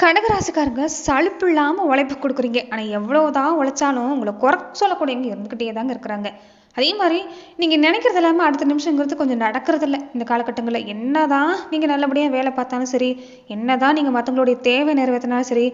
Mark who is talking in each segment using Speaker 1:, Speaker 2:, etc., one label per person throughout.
Speaker 1: கனகராசிக்காரங்க சலுப்பு இல்லாமல் உழைப்பு கொடுக்குறீங்க. ஆனால் எவ்வளோதான் உழைச்சாலும் உங்களை குறை சொல்லக்கூடியவங்க இருந்துக்கிட்டே தாங்க இருக்கிறாங்க. அதே மாதிரி நீங்கள் நினைக்கிறது இல்லாமல் அடுத்த நிமிஷங்கிறது கொஞ்சம் நடக்கிறதில்ல. இந்த காலகட்டங்களில் என்ன தான் நீங்கள் நல்லபடியாக வேலை பார்த்தாலும் சரி என்னதான் நீங்கள் மற்றவங்களுடைய தேவை நிறைவேற்றினாலும் சரி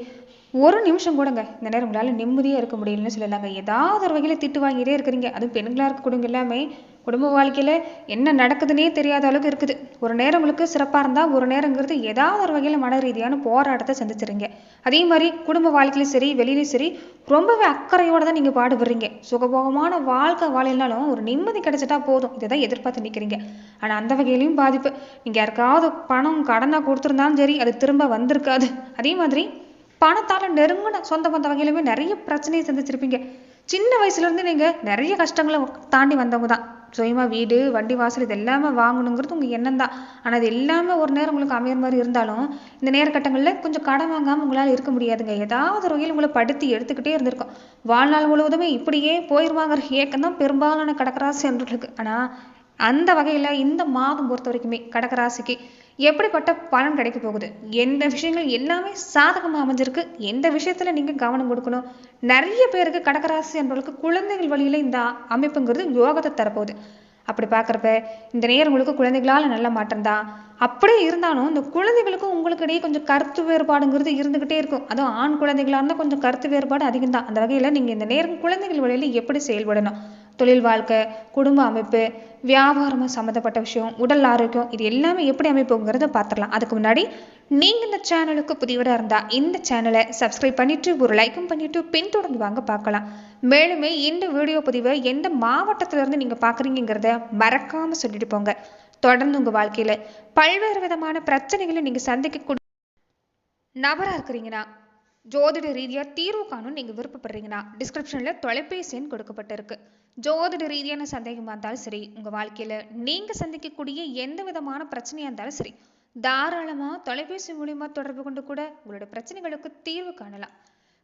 Speaker 1: ஒரு நிமிஷம் கூடங்க. இந்த நேரம் உங்களால் நிம்மதியாக இருக்க முடியலன்னு சொல்லலாங்க. ஏதாவது ஒரு வகையில் திட்டு வாங்கிட்டே இருக்கிறீங்க. அதுவும் பெண்களாக இருக்கக்கூடியவங்க எல்லாமே. குடும்ப வாழ்க்கையில் என்ன நடக்குதுன்னே தெரியாத அளவுக்கு இருக்குது. ஒரு நேரம் உங்களுக்கு சிறப்பாக இருந்தால் ஒரு நேரங்கிறது ஏதாவது ஒரு வகையில் மன ரீதியான போராட்டத்தை சந்திச்சிருங்க. அதே மாதிரி குடும்ப வாழ்க்கையிலும் சரி வெளியிலும் சரி ரொம்பவே அக்கறையோடு தான் நீங்கள் பாடுபடுறீங்க. சுகபோகமான வாழ்க்கை வாழைனாலும் ஒரு நிம்மதி கிடைச்சிட்டா போதும். இதை தான் எதிர்பார்த்து நிற்கிறீங்க ஆனால் அந்த வகையிலையும் பாதிப்பு. நீங்கள் யாருக்காவது பணம் கடனாக கொடுத்துருந்தாலும் சரி அது திரும்ப வந்திருக்காது. அதே மாதிரி பணத்தால் நெருங்கின சொந்த பந்த வகையிலுமே நிறைய பிரச்சனையை சந்திச்சிருப்பீங்க. சின்ன வயசுலேருந்து நீங்கள் நிறைய கஷ்டங்களை தாண்டி வந்தவங்க தான். சுயமாக வீடு வண்டி வாசல் இது எல்லாமே வாங்கணுங்கிறது உங்கள் எண்ணம் தான். ஆனால் அது எல்லாமே ஒரு நேரம் உங்களுக்கு அமையிற மாதிரி இருந்தாலும் இந்த நேரக்கட்டங்களில் கொஞ்சம் கடன் வாங்காமல் உங்களால் இருக்க முடியாதுங்க. ஏதாவது ஒரு வகையில் உங்களை படுத்தி எடுத்துக்கிட்டே இருந்திருக்கும். வாழ்நாள் முழுவதுமே இப்படியே போயிடுவாங்கிற ஏக்கம் தான் பெரும்பாலான கடகராசி இருக்கு ஆனால் அந்த வகையில் இந்த மாதம் பொறுத்த வரைக்குமே கடகராசிக்கு எப்படிப்பட்ட பலன் கிடைக்க போகுது? எந்த விஷயங்கள் எல்லாமே சாதகமாக அமைஞ்சிருக்கு. எந்த விஷயத்தில் நீங்கள் கவனம் கொடுக்கணும்? நிறைய பேருக்கு கடகராசி என்பவர்களுக்கு குழந்தைகள் வழியில் இந்த அமைப்புங்கிறது யோகத்தை தரப்போகுது. அப்படி பார்க்குறப்ப இந்த நேரம் உங்களுக்கு குழந்தைகளால் நல்ல மாற்றம் தான். அப்படியே இருந்தாலும் இந்த குழந்தைகளுக்கும் உங்களுக்கு இடையே கொஞ்சம் கருத்து வேறுபாடுங்கிறது இருந்துக்கிட்டே இருக்கும். அதுவும் ஆண் குழந்தைகளாக இருந்தால் கொஞ்சம் கருத்து வேறுபாடு அதிகம் தான். அந்த வகையில் நீங்கள் இந்த நேரம் குழந்தைகள் வழியில் எப்படி செயல்படணும்? தொழில் வாழ்க்கை குடும்ப அமைப்பு வியாபாரம் சம்மந்தப்பட்ட விஷயம் உடல் ஆரோக்கியம் இது எல்லாமே எப்படி அமைப்புங்கிறத பார்த்துடலாம். அதுக்கு முன்னாடி நீங்கள் இந்த சேனலுக்கு புதியவராக இருந்தால் இந்த சேனலை சப்ஸ்கிரைப் பண்ணிவிட்டு ஒரு லைக்கும் பண்ணிவிட்டு பின்தொடர்ந்து வாங்க பார்க்கலாம். மேலுமே இந்த வீடியோ பதிவை எந்த மாவட்டத்திலேருந்து நீங்கள் பார்க்குறீங்கிறத மறக்காமல் சொல்லிட்டு போங்க. தொடர்ந்து உங்கள் வாழ்க்கையில் பல்வேறு விதமான பிரச்சனைகளை நீங்கள் சந்திக்கக்கூடிய நபராக இருக்கிறீங்கன்னா ஜோதிட ரீதியாக தீர்வு காணும் நீங்கள் விருப்பப்படுறீங்கன்னா டிஸ்கிரிப்ஷனில் தொலைபேசி எண் கொடுக்கப்பட்டிருக்கு. ஜோதிட ரீதியான சந்தேகமாக இருந்தாலும் சரி உங்கள் வாழ்க்கையில் நீங்கள் சந்திக்கக்கூடிய எந்த விதமான பிரச்சனையாக இருந்தாலும் சரி தாராளமாக தொலைபேசி மூலிமா தொடர்பு கொண்டு கூட உங்களோட பிரச்சனைகளுக்கு தீர்வு காணலாம்.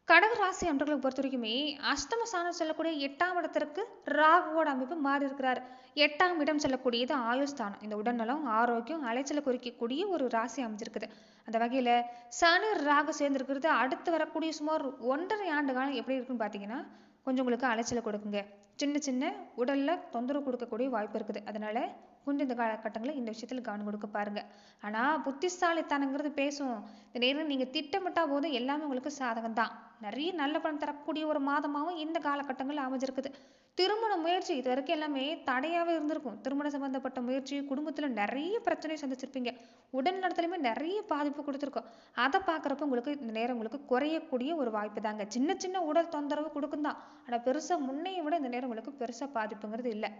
Speaker 1: கடகராசி அன்றர்களை பொறுத்த வரைக்குமே அஷ்டம ஸ்தானம் சொல்லக்கூடிய எட்டாம் இடத்திற்கு ராகுவோட அமைப்பு மாறி இருக்கிறார். எட்டாம் இடம் சொல்லக்கூடியது ஆயுஸ்தானம் இந்த உடல்நலம் ஆரோக்கியம் அலைச்சலை குறிக்கக்கூடிய ஒரு ராசி அமைஞ்சிருக்குது. அந்த வகையில் சனி ராகு சேர்ந்துருக்கிறது. அடுத்து வரக்கூடிய சுமார் ஒன்றரை ஆண்டு காலம் எப்படி இருக்குன்னு பார்த்தீங்கன்னா கொஞ்சம் உங்களுக்கு அலைச்சலை கொடுக்குங்க. சின்ன சின்ன உடலில் தொந்தரவு கொடுக்கக்கூடிய வாய்ப்பு இருக்குது. அதனால கொஞ்சம் இந்த காலகட்டங்களில் இந்த விஷயத்தில் கவனம் கொடுக்க பாருங்க. ஆனால் புத்திசாலித்தனங்கிறது பேசும். இந்த நேரம் நீங்கள் திட்டமிட்டா போதும் எல்லாமே உங்களுக்கு சாதகம் தான் நிறைய நல்ல பணம் தரக்கூடிய ஒரு மாதமாகவும் இந்த காலகட்டங்களில் அமைஞ்சிருக்குது. திருமண முயற்சி இது வரைக்கும் எல்லாமே தடையாகவே இருந்திருக்கும். திருமணம் சம்பந்தப்பட்ட முயற்சி குடும்பத்தில் நிறைய பிரச்சனையை சந்திச்சிருப்பீங்க. உடல் நடத்துலையுமே நிறைய பாதிப்பு கொடுத்துருக்கோம். அதை பார்க்குறப்ப உங்களுக்கு இந்த நேரம் உங்களுக்கு குறையக்கூடிய ஒரு வாய்ப்பு தாங்க. சின்ன சின்ன உடல் தொந்தரவு கொடுக்கும் தான் ஆனால் பெருசாக முன்னையை விட இந்த நேரம் உங்களுக்கு பெருசாக பாதிப்புங்கிறது இல்லை.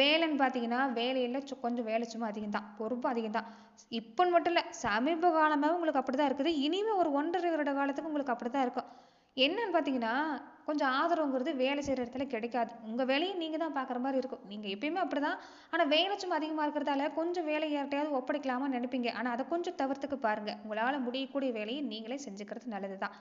Speaker 1: வேலைன்னு பார்த்தீங்கன்னா வேலையில் கொஞ்சம் வேலை சும்மா அதிகம் தான் பொறுப்பு அதிகம் தான் இப்போன்னு மட்டும் இல்லை சமீப காலமாக உங்களுக்கு அப்படி தான் இருக்குது. இனிமேல் ஒரு ஒன்றரை வருட காலத்துக்கு உங்களுக்கு அப்படி தான் இருக்கும். என்னன்னு பார்த்தீங்கன்னா கொஞ்சம் ஆதரவுங்கிறது வேலை செய்கிற இடத்துல கிடைக்காது. உங்கள் வேலையை நீங்கள் தான் பார்க்குற மாதிரி இருக்கும். நீங்கள் எப்பயுமே அப்படி தான் ஆனால் வேலை சும்மா அதிகமாக இருக்கிறதால கொஞ்சம் வேலை யார்கிட்டையாவது ஒப்படைக்கலாமா நினைப்பீங்க. ஆனால் அதை கொஞ்சம் தவிர்த்துக்கு பாருங்கள் உங்களால் முடியக்கூடிய வேலையை நீங்களே செஞ்சுக்கிறது நல்லது தான்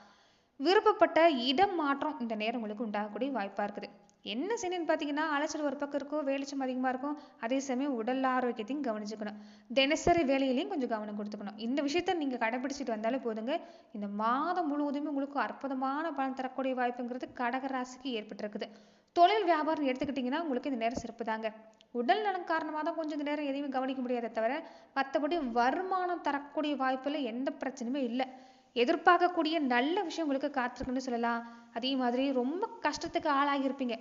Speaker 1: விருப்பப்பட்ட இடம் மாற்றம் இந்த நேரம் உங்களுக்கு உண்டாகக்கூடிய வாய்ப்பாக இருக்குது. என்ன செய்யணும்னு பார்த்தீங்கன்னா அலைச்சல் ஒரு பக்கம் இருக்கும் வேலைச்சம் அதிகமாக இருக்கும். அதே சமயம் உடல் ஆரோக்கியத்தையும் கவனிச்சுக்கணும். தினசரி வேலையிலையும் கொஞ்சம் கவனம் கொடுத்துக்கணும். இந்த விஷயத்த நீங்கள் கடைபிடிச்சிட்டு வந்தாலே போதுங்க. இந்த மாதம் முழுவதுமே உங்களுக்கு அற்புதமான பலன் தரக்கூடிய வாய்ப்புங்கிறது கடக ராசிக்கு ஏற்பட்டிருக்குது. தொழில் வியாபாரம் எடுத்துக்கிட்டிங்கன்னா உங்களுக்கு இந்த நேரம் சிறப்பு தாங்க. உடல் நலம் காரணமாக தான் கொஞ்சம் இந்த நேரம் எதையுமே கவனிக்க முடியாதே தவிர மற்றபடி வருமானம் தரக்கூடிய வாய்ப்பில் எந்த பிரச்சனையுமே இல்லை. எதிர்பார்க்கக்கூடிய நல்ல விஷயம் உங்களுக்கு காத்திருக்குன்னு சொல்லலாம். அதே மாதிரி ரொம்ப கஷ்டத்துக்கு ஆளாகி இருப்பீங்க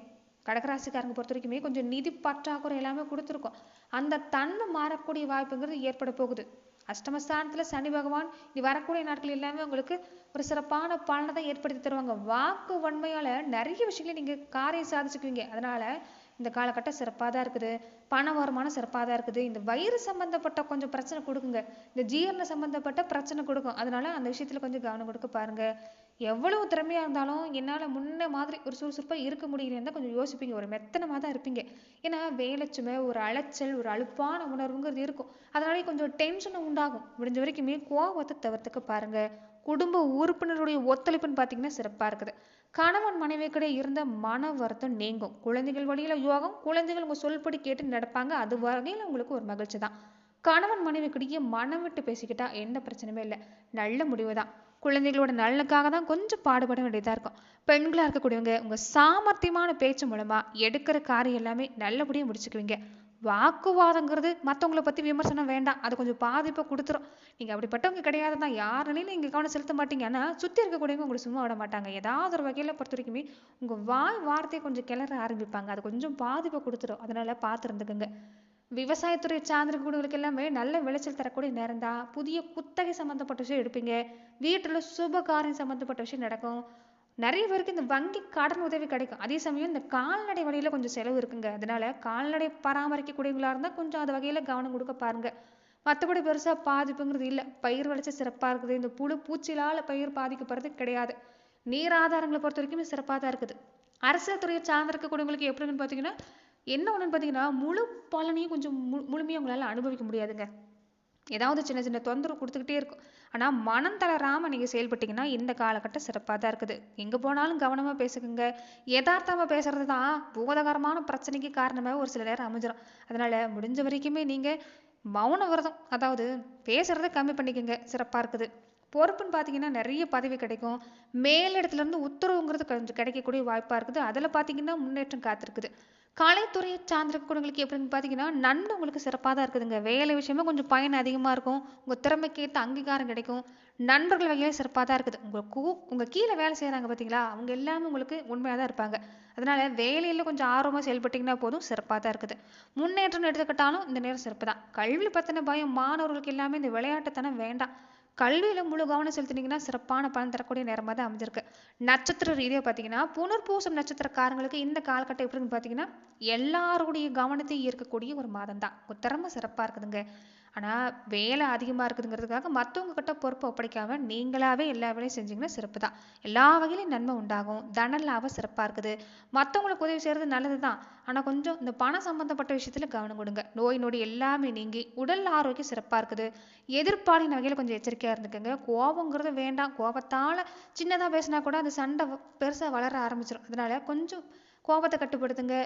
Speaker 1: கடகராசிக்காரங்க பொறுத்த வரைக்குமே கொஞ்சம் நிதி பற்றாக்குறை எல்லாமே கொடுத்துருக்கோம். அந்த தன்மை மாறக்கூடிய வாய்ப்புங்கிறது ஏற்பட போகுது. அஷ்டமஸ்தானத்தில் சனி பகவான் இனி வரக்கூடிய நாட்கள் எல்லாமே உங்களுக்கு ஒரு சிறப்பான பலனை தான் ஏற்படுத்தி தருவாங்க. வாக்கு வன்மையால் நிறைய விஷயங்களை நீங்கள் காரியம் சாதிச்சுக்குவீங்க. அதனால இந்த காலகட்டம் சிறப்பாக தான் இருக்குது. பண வருமானம் சிறப்பாக தான் இருக்குது. இந்த வயிறு சம்மந்தப்பட்ட கொஞ்சம் பிரச்சனை கொடுக்குங்க. இந்த ஜீரண சம்மந்தப்பட்ட பிரச்சனை கொடுக்கும். அதனால அந்த விஷயத்தில் கொஞ்சம் கவனம் கொடுக்க பாருங்க. எவ்வளவு திறமையாக இருந்தாலும் என்னால் முன்ன மாதிரி ஒரு சுறுசுறுப்பாக இருக்க முடியலன்னு தான் கொஞ்சம் யோசிப்பீங்க. ஒரு மெத்தனமாக தான் இருப்பீங்க. ஏன்னா வேலைச்சுமை ஒரு அலைச்சல் ஒரு அலுப்பான உணர்வுங்கிறது இருக்கும். அதனாலே கொஞ்சம் டென்ஷன் உண்டாகும். முடிஞ்ச வரைக்குமே கோபத்தை தவிர்த்துக்க பாருங்க. குடும்ப உறுப்பினருடைய ஒத்துழைப்புன்னு பார்த்தீங்கன்னா சிறப்பாக இருக்குது. கணவன் மனைவி கூட இருந்த மன வருத்தம் நீங்கும். குழந்தைகள் வழியில் யோகம் குழந்தைகள் உங்கள் சொல்படி கேட்டு நடப்பாங்க. அது வகையில் உங்களுக்கு ஒரு மகிழ்ச்சி தான் கணவன் மனைவிக்கிடையே மனம் விட்டு பேசிக்கிட்டா எந்த பிரச்சனையுமே இல்லை. நல்ல முடிவு தான் குழந்தைகளோட நலனுக்காக தான் கொஞ்சம் பாடுபட வேண்டியதாக இருக்கும். பெண்களாக இருக்கக்கூடியவங்க உங்கள் சாமர்த்தியமான பேச்சு மூலமாக எடுக்கிற காரியம் எல்லாமே நல்லபடியாக முடிச்சுக்குவீங்க. வாக்குவாதங்கிறது மற்றவங்கள பற்றி விமர்சனம் வேண்டாம். அது கொஞ்சம் பாதிப்பை கொடுத்துரும். நீங்கள் அப்படிப்பட்டவங்க கிடையாது தான் யாருன்னு நீங்கள் கவனம் செலுத்த மாட்டீங்க. ஆனால் சுற்றி இருக்கக்கூடியவங்க உங்களை சும்மா விட மாட்டாங்க. ஏதாவது ஒரு வகையில் பொறுத்த வரைக்குமே உங்கள் வாய் வார்த்தையை கொஞ்சம் கிளற ஆரம்பிப்பாங்க. அது கொஞ்சம் பாதிப்பை கொடுத்துரும். அதனால் பார்த்துருந்துக்குங்க. விவசாயத்துறை விவசாயத்துறை சார்ந்திருக்கக்கூடியவங்களுக்கு எல்லாமே நல்ல விளைச்சல் தரக்கூடிய நேரம் தான் புதிய குத்தகை சம்மந்தப்பட்ட விஷயம் எடுப்பீங்க. வீட்டில் சுப காரியம் சம்மந்தப்பட்ட விஷயம் நடக்கும். நிறைய பேருக்கு இந்த வங்கி கடன் உதவி கிடைக்கும். அதே சமயம் இந்த கால்நடை வழியில் கொஞ்சம் செலவு இருக்குங்க. அதனால கால்நடை பராமரிக்கக்கூடியவங்களா இருந்தால் கொஞ்சம் அது வகையில் கவனம் கொடுக்க பாருங்க. மற்றபடி பெருசாக பாதிப்புங்கிறது இல்லை. பயிர் விளைச்சல் சிறப்பாக இருக்குது. இந்த புழு பூச்சிலால் பயிர் பாதிக்கப்படுறது கிடையாது. நீர் ஆதாரங்களை பொறுத்த வரைக்கும் சிறப்பாக தான் இருக்குது. அரசியல் துறையை சார்ந்திருக்கக்கூடியவங்களுக்கு எப்படின்னு பார்த்தீங்கன்னா என்ன ஒன்றுன்னு பார்த்தீங்கன்னா முழு பலனையும் கொஞ்சம் மு முழுமையாக உங்களால் அனுபவிக்க முடியாதுங்க. ஏதாவது சின்ன சின்ன தொந்தரவு கொடுத்துக்கிட்டே இருக்கும். ஆனால் மனம் தளராமல் நீங்கள் செயல்பட்டீங்கன்னா இந்த காலகட்டம் சிறப்பாக தான் இருக்குது. எங்கே போனாலும் கவனமாக பேசுக்குங்க யதார்த்தமாக பேசுறது தான் பூதகரமான பிரச்சனைக்கு காரணமாக ஒரு சில நேரம் அமைஞ்சிடும் அதனால் முடிஞ்ச வரைக்குமே நீங்கள் மௌன விரதம் அதாவது பேசுகிறத கம்மி பண்ணிக்கோங்க. சிறப்பாக இருக்குது. பொறுப்புன்னு பார்த்தீங்கன்னா நிறைய பதவி கிடைக்கும். மேலிடத்துலேருந்து உத்தரவுங்கிறது கொஞ்சம் கிடைக்கக்கூடிய வாய்ப்பாக இருக்குது. அதில் பார்த்தீங்கன்னா முன்னேற்றம் காத்திருக்குது. கலைத்துறையை குணங்களுக்கு எப்படின்னு பார்த்தீங்கன்னா நன்மை உங்களுக்கு சிறப்பாக தான் இருக்குதுங்க. வேலை விஷயமா கொஞ்சம் பயன் அதிகமாக இருக்கும். உங்கள் திறமைக்கேற்ற அங்கீகாரம் கிடைக்கும். நண்பர்கள் வகையில் சிறப்பாக தான் இருக்குது. உங்கள் கூ உங்கள் கீழே வேலை செய்கிறாங்க பார்த்தீங்களா அவங்க எல்லாமே உங்களுக்கு உண்மையாக தான் இருப்பாங்க. அதனால் வேலையில் கொஞ்சம் ஆர்வமாக செயல்பட்டிங்கன்னா போதும் சிறப்பாக தான் இருக்குது. முன்னேற்றம் எடுத்துக்கிட்டாலும் இந்த நேரம் சிறப்பு தான். கல்வி பற்றின பயம் மாணவர்களுக்கு எல்லாமே இந்த விளையாட்டுத்தனம் வேண்டாம். கல்வியில் முழு கவனம் செலுத்தினீங்கன்னா சிறப்பான பலன் தரக்கூடிய நேரமாக தான் அமைஞ்சிருக்கு. நட்சத்திர ரீதியாக பார்த்தீங்கன்னா புனர்பூசம் நட்சத்திரக்காரங்களுக்கு இந்த காலகட்டம் எப்படின்னு பார்த்தீங்கன்னா எல்லாருடைய கவனத்தையும் ஈர்க்கக்கூடிய ஒரு மாதம் தான் உத்தரமாக திறமை சிறப்பாக இருக்குதுங்க. ஆனால் வேலை அதிகமாக இருக்குதுங்கிறதுக்காக மற்றவங்க கிட்ட பொறுப்பை ஒப்படைக்காமல் நீங்களாவே எல்லா வேலையும் செஞ்சீங்கன்னா சிறப்பு தான் எல்லா வகையிலையும் நன்மை உண்டாகும். தன லாபம் சிறப்பாக இருக்குது. மற்றவங்களுக்கு உதவி செய்கிறது நல்லது தான் ஆனால் கொஞ்சம் இந்த பணம் சம்பந்தப்பட்ட விஷயத்தில் கவனம் கொடுங்க. நோய் நொடி எல்லாமே நீங்கி உடல் ஆரோக்கியம் சிறப்பாக இருக்குது. எதிர்ப்பாளின் வகையில் கொஞ்சம் எச்சரிக்கையாக இருந்துக்கோங்க. கோபங்கிறது வேண்டாம். கோபத்தால் சின்னதாக பேசினா கூட அந்த சண்டை பெருசாக வளர ஆரம்பிச்சிடும் அதனால கொஞ்சம் கோபத்தை கட்டுப்படுத்துங்க.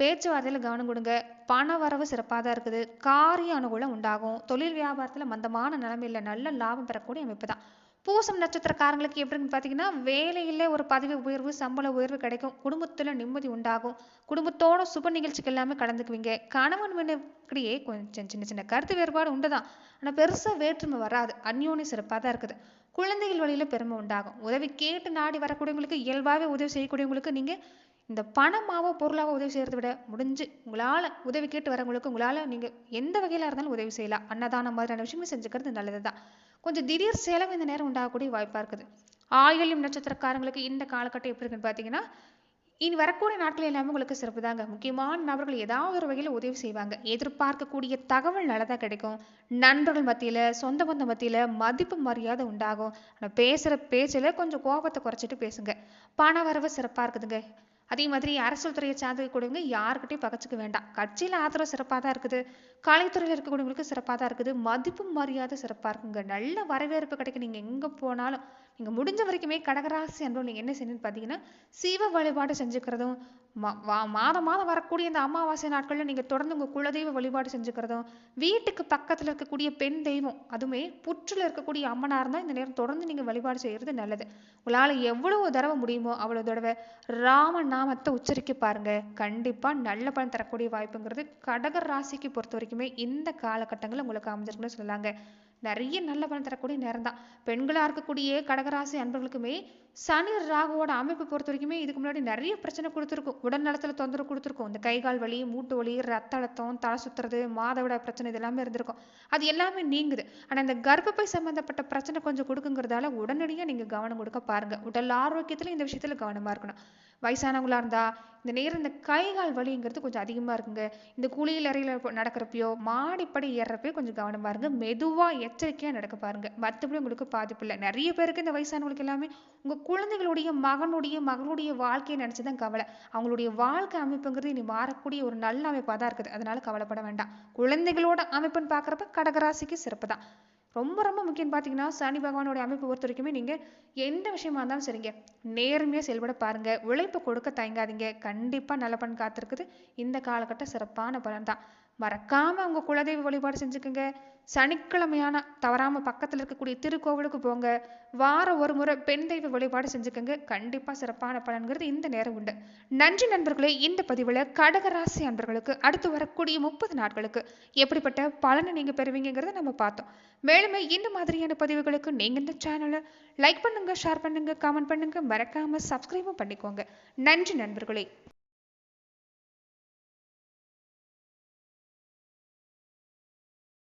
Speaker 1: பேச்சுவார்த்தையில் கவனம் கொடுங்க. பண வரவு சிறப்பாக தான் இருக்குது. காரிய அனுகூலம் உண்டாகும். தொழில் வியாபாரத்தில் மந்தமான நிலைமையில் நல்ல லாபம் பெறக்கூடிய அமைப்பு தான் பூசம் நட்சத்திரக்காரங்களுக்கு எப்படின்னு பார்த்தீங்கன்னா வேலையிலே ஒரு பதவி உயர்வு சம்பள உயர்வு கிடைக்கும். குடும்பத்தில் நிம்மதி உண்டாகும். குடும்பத்தோட சுப நிகழ்ச்சிக்கு எல்லாமே கலந்துக்குவீங்க. கணவன் மனைவிக்கிடையே கொஞ்சம் சின்ன சின்ன கருத்து வேறுபாடு உண்டு தான் ஆனால் பெருசாக வேற்றுமை வராது. அந்யோன்யம் சிறப்பாக தான் இருக்குது. குழந்தைகள் வழியில் பெருமை உண்டாகும். உதவி கேட்டு நாடி வரக்கூடியவங்களுக்கு இயல்பாகவே உதவி செய்யக்கூடியவங்களுக்கு நீங்கள் இந்த பணமாவோ பொருளாவோ உதவி செய்கிறத விட முடிஞ்சு உங்களால் உதவி கேட்டு வரவங்களுக்கு உங்களால் நீங்கள் எந்த வகையில் இருந்தாலும் உதவி செய்யலாம். அன்னதானம் மாதிரியான விஷயமும் செஞ்சுக்கிறது நல்லது தான் கொஞ்சம் திடீர் செலவு இந்த நேரம் உண்டாகக்கூடிய வாய்ப்பாக இருக்குது. ஆயுள்யம் நட்சத்திரக்காரங்களுக்கு இந்த காலகட்டம் எப்படி இருக்குன்னு பார்த்தீங்கன்னா இனி வரக்கூடிய நாட்கள் எல்லாமே உங்களுக்கு சிறப்பு தாங்க. முக்கியமான நபர்கள் ஏதாவது ஒரு வகையில் உதவி செய்வாங்க. எதிர்பார்க்கக்கூடிய தகவல் நல்லதாக கிடைக்கும். நண்பர்கள் மத்தியில் சொந்த பந்த மத்தியில் மதிப்பு மரியாதை உண்டாகும். ஆனால் பேசுகிற பேச்சில் கொஞ்சம் கோபத்தை குறைச்சிட்டு பேசுங்க. பண வரவு சிறப்பாக இருக்குதுங்க. அதே மாதிரி அரசியல் துறையை சார்ந்திருக்கக்கூடியவங்க யாருக்கிட்டையும் பகச்சுக்க வேண்டாம். கட்சியில் ஆதரவு சிறப்பாக தான் இருக்குது. கலைத்துறையில் இருக்கக்கூடியவங்களுக்கு சிறப்பாக தான் இருக்குது. மதிப்பு மரியாதை சிறப்பாக இருக்குங்க. நல்ல வரவேற்பு கிடைக்கும். நீங்கள் எங்கே போனாலும் நீங்கள் முடிஞ்ச வரைக்குமே கடகராசி அன்பு நீங்கள் என்ன செய்யணும்னு பார்த்தீங்கன்னா சிவ வழிபாடு செஞ்சுக்கிறதும் மா மாதம் மாதம் வரக்கூடிய இந்த அமாவாசை நாட்களில் நீங்கள் தொடர்ந்து உங்கள் குலதெய்வ வழிபாடு செஞ்சுக்கிறதும் வீட்டுக்கு பக்கத்தில் இருக்கக்கூடிய பெண் தெய்வம் அதுவுமே புற்றில் இருக்கக்கூடிய அம்மனாக இருந்தால் இந்த நேரம் தொடர்ந்து நீங்கள் வழிபாடு செய்கிறது நல்லது. உங்களால் எவ்வளவு தடவை முடியுமோ அவ்வளோ தடவை ராம நாமத்தை உச்சரிக்க பாருங்க. கண்டிப்பாக நல்ல பலன் தரக்கூடிய வாய்ப்புங்கிறது கடக ராசிக்கு பொறுத்த வரைக்கும். இந்த காலகட்டங்கள் உங்களுக்கு அமைஞ்சிருக்குன்னு சொல்லலாங்க. நிறைய நல்ல பலன் தரக்கூடிய நேரம் தான் பெண்களாக இருக்கக்கூடிய கடகராசி அன்பர்களுக்குமே சனி ராகுவோட அமைப்பு பொறுத்த வரைக்குமே இதுக்கு முன்னாடி நிறைய பிரச்சனை கொடுத்துருக்கும். உடல் நலத்தில் தொந்தரவு கொடுத்துருக்கும். இந்த கை கால் வலி மூட்டு வலி ரத்த அழுத்தம் தலை சுத்துறது மாதவிட பிரச்சனை இது எல்லாமே இருந்திருக்கும். அது எல்லாமே நீங்குது. ஆனால் இந்த கர்ப்பப்பை சம்பந்தப்பட்ட பிரச்சனை கொஞ்சம் கொடுக்குங்கிறதால உடனடியாக நீங்கள் கவனம் கொடுக்க பாருங்க. உடல் ஆரோக்கியத்தில் இந்த விஷயத்தில் கவனமாக இருக்கணும். வயசானவங்களா இருந்தா இந்த நேரம் இந்த கை கால் வலிங்கிறது கொஞ்சம் அதிகமாக இருக்குங்க. இந்த குளியல் அறையில் நடக்கிறப்பையோ மாடிப்படி ஏறுறப்பையோ கொஞ்சம் கவனமாக இருங்க. மெதுவாக எச்சரிக்கையாக நடக்க பாருங்க. மற்றபடி உங்களுக்கு பாதிப்பு இல்லை. நிறைய பேருக்கு இந்த வயசானவங்களுக்கு எல்லாமே உங்கள் குழந்தைகளுடைய மகனுடைய மகளுடைய வாழ்க்கையை நினச்சி தான் கவலை. அவங்களுடைய வாழ்க்கை அமைப்புங்கிறது இனி மாறக்கூடிய ஒரு நல்ல அமைப்பாக தான் இருக்குது. அதனால கவலைப்பட வேண்டாம். குழந்தைகளோட அமைப்புன்னு பார்க்குறப்ப கடகராசிக்கு சிறப்பு தான். ரொம்ப ரொம்ப முக்கியம் பார்த்தீங்கன்னா சனி பகவானோட அமைப்பு பொறுத்த வரைக்குமே நீங்கள் எந்த விஷயமா இருந்தாலும் சரிங்க. நேர்மையாக செயல்பட பாருங்க. உழைப்பு கொடுக்க தயங்காதீங்க. கண்டிப்பாக நல்ல பலன் காத்திருக்குது. இந்த காலகட்டம் சிறப்பான பலன் தான். மறக்காமல் உங்கள் குலதெய்வ வழிபாடு செஞ்சுக்குங்க. சனிக்கிழமையான தவறாமல் பக்கத்தில் இருக்கக்கூடிய திருக்கோவிலுக்கு போங்க. வாரம் ஒரு முறை பெண் தெய்வ வழிபாடு செஞ்சுக்கோங்க. கண்டிப்பாக சிறப்பான பலன்கிறது இந்த நேரம் உண்டு. நன்றி நண்பர்களே இந்த பதிவில் கடகராசி அன்பர்களுக்கு அடுத்து வரக்கூடிய முப்பது நாட்களுக்கு எப்படிப்பட்ட பலனை நீங்கள் பெறுவீங்கிறத நம்ம பார்த்தோம். மேலுமே இந்த மாதிரியான பதிவுகளுக்கு நீங்கள் இந்த சேனலை லைக் பண்ணுங்கள் ஷேர் பண்ணுங்கள் கமெண்ட் பண்ணுங்கள் மறக்காமல் சப்ஸ்கிரைபும் பண்ணிக்கோங்க. நன்றி நண்பர்களே.